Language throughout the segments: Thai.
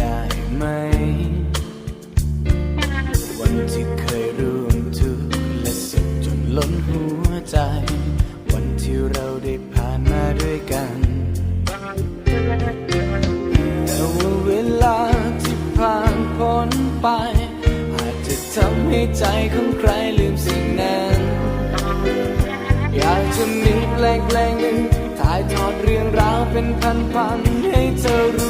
ได้ไหม วันที่เคยร่วมทุกและสุขจนล้นหัวใจ วันที่เราได้ผ่านมาด้วยกัน แต่ว่าเวลาที่ผ่านพ้นไป อาจจะทำให้ใจของใครลืมสิ่งนั้น อยากจะมีเพงเหนึ่งถ่ายทอดเรื่องราวเป็นพันๆให้เธอรู้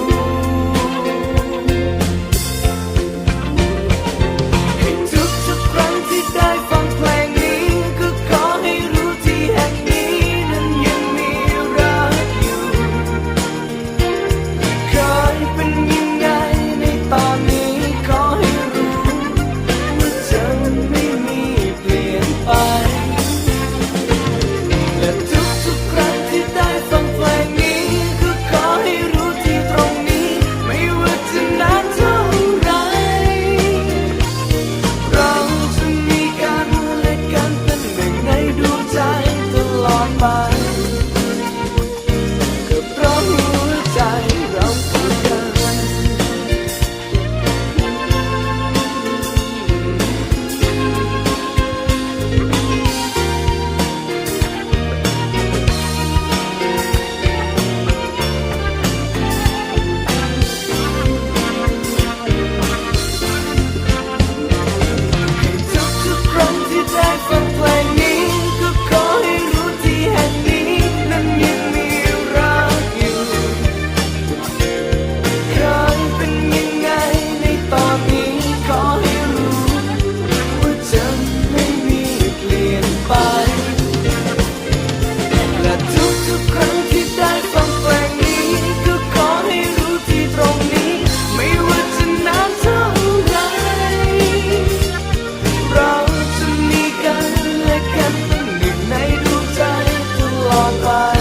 ลอดไป